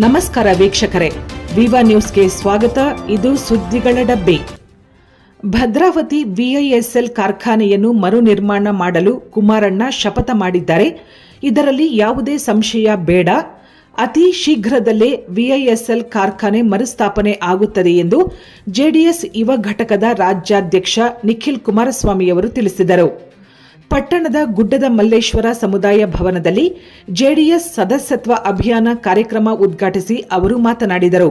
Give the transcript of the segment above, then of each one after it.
ನಮಸ್ಕಾರ ವೀಕ್ಷಕರೇ. ವಿವಾ ನ್ಯೂಸ್ಗೆ ಸ್ವಾಗತ. ಇದು ಸುದ್ದಿಗಳ ಡಬ್ಬಿ. ಭದ್ರಾವತಿ ವಿಐಎಸ್ಎಲ್ ಕಾರ್ಖಾನೆಯನ್ನು ಮರು ನಿರ್ಮಾಣ ಮಾಡಲು ಕುಮಾರಣ್ಣ ಶಪಥ ಮಾಡಿದ್ದಾರೆ. ಇದರಲ್ಲಿ ಯಾವುದೇ ಸಂಶಯ ಬೇಡ. ಅತಿ ಶೀಘ್ರದಲ್ಲೇ ವಿಐಎಸ್ಎಲ್ ಕಾರ್ಖಾನೆ ಮರುಸ್ಥಾಪನೆ ಆಗುತ್ತದೆ ಎಂದು ಜೆಡಿಎಸ್ ಯುವ ಘಟಕದ ರಾಜ್ಯಾಧ್ಯಕ್ಷ ನಿಖಿಲ್ ಕುಮಾರಸ್ವಾಮಿಯವರು ತಿಳಿಸಿದರು. ಪಟ್ಟಣದ ಗುಡ್ಡದ ಮಲ್ಲೇಶ್ವರ ಸಮುದಾಯ ಭವನದಲ್ಲಿ ಜೆಡಿಎಸ್ ಸದಸ್ಯತ್ವ ಅಭಿಯಾನ ಕಾರ್ಯಕ್ರಮ ಉದ್ಘಾಟಿಸಿ ಅವರು ಮಾತನಾಡಿದರು.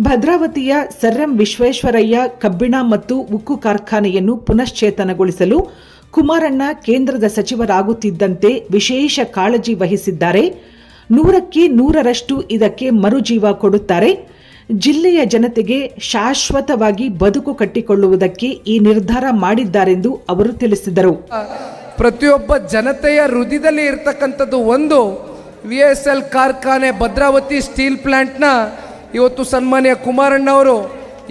ಭದ್ರಾವತಿಯ ಸರ್ಎಂ ವಿಶ್ವೇಶ್ವರಯ್ಯ ಕಬ್ಬಿಣ ಮತ್ತು ಉಕ್ಕು ಕಾರ್ಖಾನೆಯನ್ನು ಪುನಶ್ಚೇತನಗೊಳಿಸಲು ಕುಮಾರಣ್ಣ ಕೇಂದ್ರದ ಸಚಿವರಾಗುತ್ತಿದ್ದಂತೆ ವಿಶೇಷ ಕಾಳಜಿ ವಹಿಸಿದ್ದಾರೆ. ನೂರಕ್ಕೆ ನೂರರಷ್ಟು ಇದಕ್ಕೆ ಮರುಜೀವ ಕೊಡುತ್ತಾರೆ. ಜಿಲ್ಲೆಯ ಜನತೆಗೆ ಶಾಶ್ವತವಾಗಿ ಬದುಕು ಕಟ್ಟಿಕೊಳ್ಳುವುದಕ್ಕೆ ಈ ನಿರ್ಧಾರ ಮಾಡಿದ್ದಾರೆಂದು ಅವರು ತಿಳಿಸಿದರು. ಪ್ರತಿಯೊಬ್ಬ ಜನತೆಯ ಹೃದಯದಲ್ಲಿ ಇರತಕ್ಕಂಥದ್ದು ಒಂದು ವಿ ಎಸ್ ಎಲ್ ಕಾರ್ಖಾನೆ, ಭದ್ರಾವತಿ ಸ್ಟೀಲ್ ಪ್ಲಾಂಟ್ನ ಇವತ್ತು ಸನ್ಮಾನ್ಯ ಕುಮಾರಣ್ಣವರು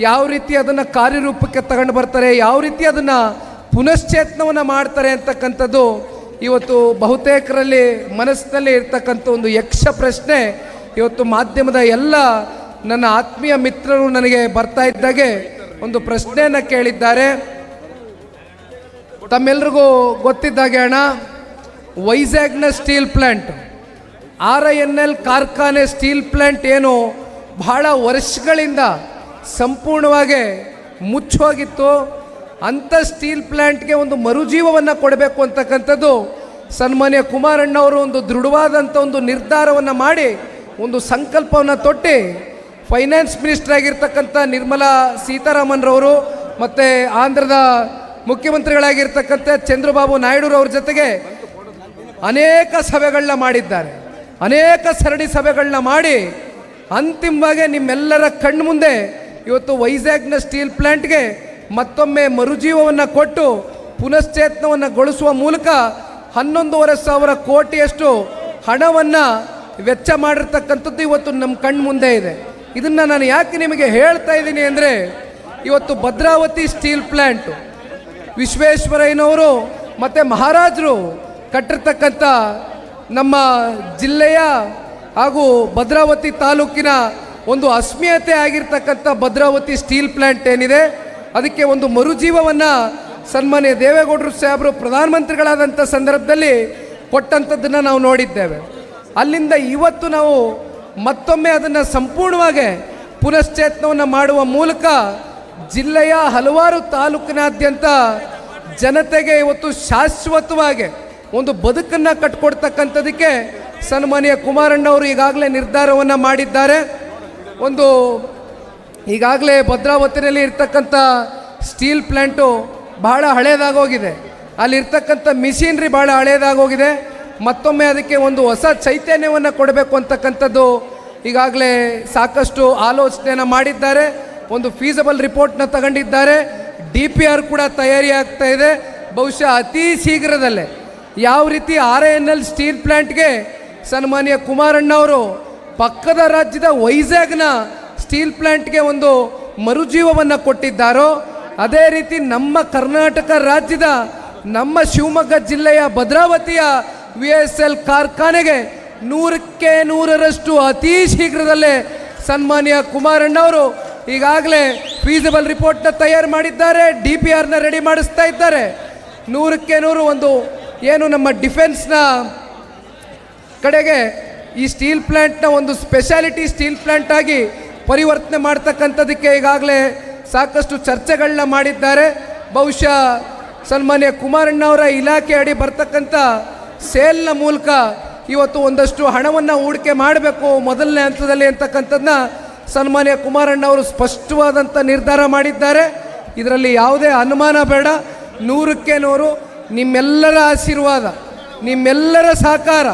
ಯಾವ ರೀತಿ ಅದನ್ನು ಕಾರ್ಯರೂಪಕ್ಕೆ ತಗೊಂಡು ಬರ್ತಾರೆ, ಯಾವ ರೀತಿ ಅದನ್ನು ಪುನಶ್ಚೇತನವನ್ನು ಮಾಡ್ತಾರೆ ಅಂತಕ್ಕಂಥದ್ದು ಇವತ್ತು ಬಹುತೇಕರಲ್ಲಿ ಮನಸ್ಸಿನಲ್ಲಿ ಇರ್ತಕ್ಕಂಥ ಒಂದು ಯಕ್ಷ ಪ್ರಶ್ನೆ ಇವತ್ತು ಮಾಧ್ಯಮದ ಎಲ್ಲ ನನ್ನ ಆತ್ಮೀಯ ಮಿತ್ರರು ನನಗೆ ಬರ್ತಾ ಇದ್ದಾಗೆ ಒಂದು ಪ್ರಶ್ನೆಯನ್ನು ಕೇಳಿದ್ದಾರೆ. ತಮ್ಮೆಲ್ರಿಗೂ ಗೊತ್ತಿದ್ದಾಗೆ ಅಣ್ಣ, ವೈಜಾಗ್ನ steel plant R I N L ಕಾರ್ಖಾನೆ ಸ್ಟೀಲ್ ಪ್ಲ್ಯಾಂಟ್ ಏನು ಬಹಳ ವರ್ಷಗಳಿಂದ ಸಂಪೂರ್ಣವಾಗಿ ಮುಚ್ಚೋಗಿತ್ತು. ಅಂಥ ಸ್ಟೀಲ್ ಪ್ಲ್ಯಾಂಟ್ಗೆ ಒಂದು ಮರುಜೀವವನ್ನು ಕೊಡಬೇಕು ಅಂತಕ್ಕಂಥದ್ದು ಸನ್ಮಾನ್ಯ ಕುಮಾರಣ್ಣವರು ಒಂದು ದೃಢವಾದಂಥ ಒಂದು ನಿರ್ಧಾರವನ್ನು ಮಾಡಿ, ಒಂದು ಸಂಕಲ್ಪವನ್ನು ತೊಟ್ಟು ಫೈನಾನ್ಸ್ ಮಿನಿಸ್ಟರ್ ಆಗಿರ್ತಕ್ಕಂಥ ನಿರ್ಮಲಾ ಸೀತಾರಾಮನ್ರವರು ಮತ್ತು ಆಂಧ್ರದ ಮುಖ್ಯಮಂತ್ರಿಗಳಾಗಿರ್ತಕ್ಕಂಥ ಚಂದ್ರಬಾಬು ನಾಯ್ಡುರವ್ರ ಜೊತೆಗೆ ಅನೇಕ ಸಭೆಗಳನ್ನ ಮಾಡಿದ್ದಾರೆ. ಅನೇಕ ಸರಣಿ ಸಭೆಗಳನ್ನ ಮಾಡಿ ಅಂತಿಮವಾಗಿ ನಿಮ್ಮೆಲ್ಲರ ಕಣ್ಣು ಮುಂದೆ ಇವತ್ತು ವೈಜಾಗ್ನ ಸ್ಟೀಲ್ ಪ್ಲ್ಯಾಂಟ್ಗೆ ಮತ್ತೊಮ್ಮೆ ಮರುಜೀವವನ್ನು ಕೊಟ್ಟು ಪುನಶ್ಚೇತನವನ್ನು ಗೊಳಿಸುವ ಮೂಲಕ ಹನ್ನೊಂದೂವರೆ ಸಾವಿರ ಕೋಟಿಯಷ್ಟು ಹಣವನ್ನು ವೆಚ್ಚ ಮಾಡಿರ್ತಕ್ಕಂಥದ್ದು ಇವತ್ತು ನಮ್ಮ ಕಣ್ಣು ಮುಂದೆ ಇದೆ. ಇದನ್ನು ನಾನು ಯಾಕೆ ನಿಮಗೆ ಹೇಳ್ತಾ ಇದ್ದೀನಿ ಅಂದರೆ, ಇವತ್ತು ಭದ್ರಾವತಿ ಸ್ಟೀಲ್ ಪ್ಲ್ಯಾಂಟು ವಿಶ್ವೇಶ್ವರಯ್ಯನವರು ಮತ್ತು ಮಹಾರಾಜರು ಕಟ್ಟಿರ್ತಕ್ಕಂಥ ನಮ್ಮ ಜಿಲ್ಲೆಯ ಹಾಗೂ ಭದ್ರಾವತಿ ತಾಲೂಕಿನ ಒಂದು ಅಸ್ಮಿಯತೆ ಆಗಿರ್ತಕ್ಕಂಥ ಭದ್ರಾವತಿ ಸ್ಟೀಲ್ ಪ್ಲ್ಯಾಂಟ್ ಏನಿದೆ, ಅದಕ್ಕೆ ಒಂದು ಮರುಜೀವವನ್ನು ಸನ್ಮಾನ್ಯ ದೇವೇಗೌಡರು ಸಾಹೇಬರು ಪ್ರಧಾನಮಂತ್ರಿಗಳಾದಂಥ ಸಂದರ್ಭದಲ್ಲಿ ಕೊಟ್ಟಂಥದ್ದನ್ನು ನಾವು ನೋಡಿದ್ದೇವೆ. ಅಲ್ಲಿಂದ ಇವತ್ತು ನಾವು ಮತ್ತೊಮ್ಮೆ ಅದನ್ನು ಸಂಪೂರ್ಣವಾಗಿ ಪುನಶ್ಚೇತನವನ್ನು ಮಾಡುವ ಮೂಲಕ ಜಿಲ್ಲೆಯ ಹಲವಾರು ತಾಲೂಕಿನಾದ್ಯಂತ ಜನತೆಗೆ ಇವತ್ತು ಶಾಶ್ವತವಾಗಿ ಒಂದು ಬದುಕನ್ನು ಕಟ್ಕೊಡ್ತಕ್ಕಂಥದಕ್ಕೆ ಸನ್ಮಾನ್ಯ ಕುಮಾರಣ್ಣವರು ಈಗಾಗಲೇ ನಿರ್ಧಾರವನ್ನು ಮಾಡಿದ್ದಾರೆ. ಒಂದು ಈಗಾಗಲೇ ಭದ್ರಾವತಿನಲ್ಲಿ ಇರ್ತಕ್ಕಂಥ ಸ್ಟೀಲ್ ಪ್ಲ್ಯಾಂಟು ಬಹಳ ಹಳೇದಾಗೋಗಿದೆ. ಅಲ್ಲಿರ್ತಕ್ಕಂಥ ಮಿಷಿನ್ರಿ ಭಾಳ ಹಳೇದಾಗೋಗಿದೆ. ಮತ್ತೊಮ್ಮೆ ಅದಕ್ಕೆ ಒಂದು ಹೊಸ ಚೈತನ್ಯವನ್ನು ಕೊಡಬೇಕು ಅಂತಕ್ಕಂಥದ್ದು ಈಗಾಗಲೇ ಸಾಕಷ್ಟು ಆಲೋಚನೆಯನ್ನು ಮಾಡಿದ್ದಾರೆ. ಒಂದು ಫೀಸಬಲ್ ರಿಪೋರ್ಟ್ನ ತಗೊಂಡಿದ್ದಾರೆ. ಡಿ ಪಿ ಆರ್ ಕೂಡ ತಯಾರಿ ಆಗ್ತಾ ಇದೆ. ಬಹುಶಃ ಅತಿ ಶೀಘ್ರದಲ್ಲೇ ಯಾವ ರೀತಿ ಆರ್ ಎನ್ ಎಲ್ ಸ್ಟೀಲ್ ಪ್ಲ್ಯಾಂಟ್ಗೆ ಸನ್ಮಾನ್ಯ ಕುಮಾರಣ್ಣವರು ಪಕ್ಕದ ರಾಜ್ಯದ ವೈಜಾಗ್ನ ಸ್ಟೀಲ್ ಪ್ಲ್ಯಾಂಟ್ಗೆ ಒಂದು ಮರುಜೀವವನ್ನು ಕೊಟ್ಟಿದ್ದಾರೋ, ಅದೇ ರೀತಿ ನಮ್ಮ ಕರ್ನಾಟಕ ರಾಜ್ಯದ ನಮ್ಮ ಶಿವಮೊಗ್ಗ ಜಿಲ್ಲೆಯ ಭದ್ರಾವತಿಯ ವಿ ಎಸ್ ಎಲ್ ಕಾರ್ಖಾನೆಗೆ ನೂರಕ್ಕೆ ನೂರರಷ್ಟು ಅತಿ ಶೀಘ್ರದಲ್ಲೇ ಸನ್ಮಾನ್ಯ ಕುಮಾರಣ್ಣವರು ಈಗಾಗಲೇ ಫೀಸಬಲ್ ರಿಪೋರ್ಟ್ನ ತಯಾರು ಮಾಡಿದ್ದಾರೆ ಡಿ ಪಿ ಆರ್ನ ರೆಡಿ ಮಾಡಿಸ್ತಾ ಇದ್ದಾರೆ. ನೂರಕ್ಕೆ ನೂರು ಒಂದು ಏನು ನಮ್ಮ ಡಿಫೆನ್ಸ್ನ ಕಡೆಗೆ ಈ ಸ್ಟೀಲ್ ಪ್ಲ್ಯಾಂಟ್ನ ಒಂದು ಸ್ಪೆಷಾಲಿಟಿ ಸ್ಟೀಲ್ ಪ್ಲ್ಯಾಂಟ್ ಆಗಿ ಪರಿವರ್ತನೆ ಮಾಡ್ತಕ್ಕಂಥದ್ದಕ್ಕೆ ಈಗಾಗಲೇ ಸಾಕಷ್ಟು ಚರ್ಚೆಗಳನ್ನ ಮಾಡಿದ್ದಾರೆ. ಬಹುಶಃ ಸನ್ಮಾನ್ಯ ಕುಮಾರಣ್ಣವರ ಇಲಾಖೆ ಅಡಿ ಬರ್ತಕ್ಕಂಥ ಸೇಲ್ನ ಮೂಲಕ ಇವತ್ತು ಒಂದಷ್ಟು ಹಣವನ್ನು ಹೂಡಿಕೆ ಮಾಡಬೇಕು ಮೊದಲನೇ ಹಂತದಲ್ಲಿ ಅಂತಕ್ಕಂಥದ್ದನ್ನ ಸನ್ಮಾನ್ಯ ಕುಮಾರಣ್ಣ ಅವರು ಸ್ಪಷ್ಟವಾದಂಥ ನಿರ್ಧಾರ ಮಾಡಿದ್ದಾರೆ. ಇದರಲ್ಲಿ ಯಾವುದೇ ಅನುಮಾನ ಬೇಡ. ನೂರಕ್ಕೆ ನೂರು. ನಿಮ್ಮೆಲ್ಲರ ಆಶೀರ್ವಾದ, ನಿಮ್ಮೆಲ್ಲರ ಸಹಕಾರ.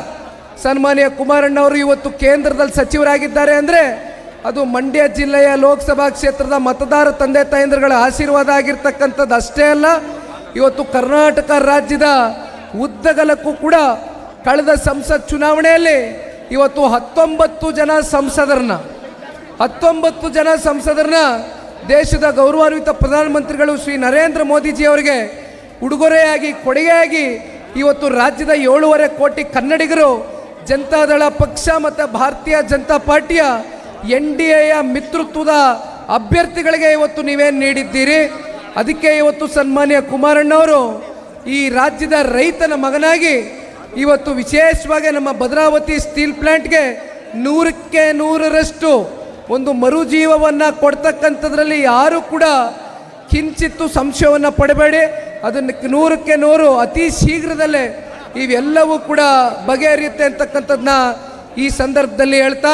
ಸನ್ಮಾನ್ಯ ಕುಮಾರಣ್ಣ ಅವರು ಇವತ್ತು ಕೇಂದ್ರದಲ್ಲಿ ಸಚಿವರಾಗಿದ್ದಾರೆ ಅಂದರೆ ಅದು ಮಂಡ್ಯ ಜಿಲ್ಲೆಯ ಲೋಕಸಭಾ ಕ್ಷೇತ್ರದ ಮತದಾರ ತಂದೆ ತಾಯಂದ್ರಗಳ ಆಶೀರ್ವಾದ ಆಗಿರ್ತಕ್ಕಂಥದ್ದು ಅಷ್ಟೇ ಅಲ್ಲ. ಇವತ್ತು ಕರ್ನಾಟಕ ರಾಜ್ಯದ ಉದ್ದಗಲಕ್ಕೂ ಕೂಡ ಕಳೆದ ಸಂಸತ್ ಚುನಾವಣೆಯಲ್ಲಿ ಇವತ್ತು ಹತ್ತೊಂಬತ್ತು ಜನ ಸಂಸದರನ್ನ, ಹತ್ತೊಂಬತ್ತು ಜನ ಸಂಸದರನ್ನ ದೇಶದ ಗೌರವಾನ್ವಿತ ಪ್ರಧಾನಮಂತ್ರಿಗಳು ಶ್ರೀ ನರೇಂದ್ರ ಮೋದಿಜಿ ಅವರಿಗೆ ಉಡುಗೊರೆಯಾಗಿ, ಕೊಡುಗೆಯಾಗಿ ಇವತ್ತು ರಾಜ್ಯದ ಏಳೂವರೆ ಕೋಟಿ ಕನ್ನಡಿಗರು ಜನತಾದಳ ಪಕ್ಷ ಮತ್ತು ಭಾರತೀಯ ಜನತಾ ಪಾರ್ಟಿಯ ಎನ್ ಡಿ ಎಯ ಮಿತ್ರತ್ವದ ಅಭ್ಯರ್ಥಿಗಳಿಗೆ ಇವತ್ತು ನೀವೇನು ನೀಡಿದ್ದೀರಿ? ಅದಕ್ಕೆ ಇವತ್ತು ಸನ್ಮಾನ್ಯ ಕುಮಾರಣ್ಣವರು ಈ ರಾಜ್ಯದ ರೈತನ ಮಗನಾಗಿ ಇವತ್ತು ವಿಶೇಷವಾಗಿ ನಮ್ಮ ಭದ್ರಾವತಿ ಸ್ಟೀಲ್ ಪ್ಲಾಂಟ್ಗೆ ನೂರಕ್ಕೆ ನೂರರಷ್ಟು ಒಂದು ಮರುಜೀವವನ್ನು ಕೊಡ್ತಕ್ಕಂಥದ್ರಲ್ಲಿ ಯಾರೂ ಕೂಡ ಕಿಂಚಿತ್ತು ಸಂಶಯವನ್ನು ಪಡಬೇಡಿ. ಅದನ್ನು ನೂರಕ್ಕೆ ನೂರು ಅತಿ ಶೀಘ್ರದಲ್ಲೇ ಇವೆಲ್ಲವೂ ಕೂಡ ಬಗೆಹರಿಯುತ್ತೆ ಅಂತಕ್ಕಂಥದ್ದನ್ನ ಈ ಸಂದರ್ಭದಲ್ಲಿ ಹೇಳ್ತಾ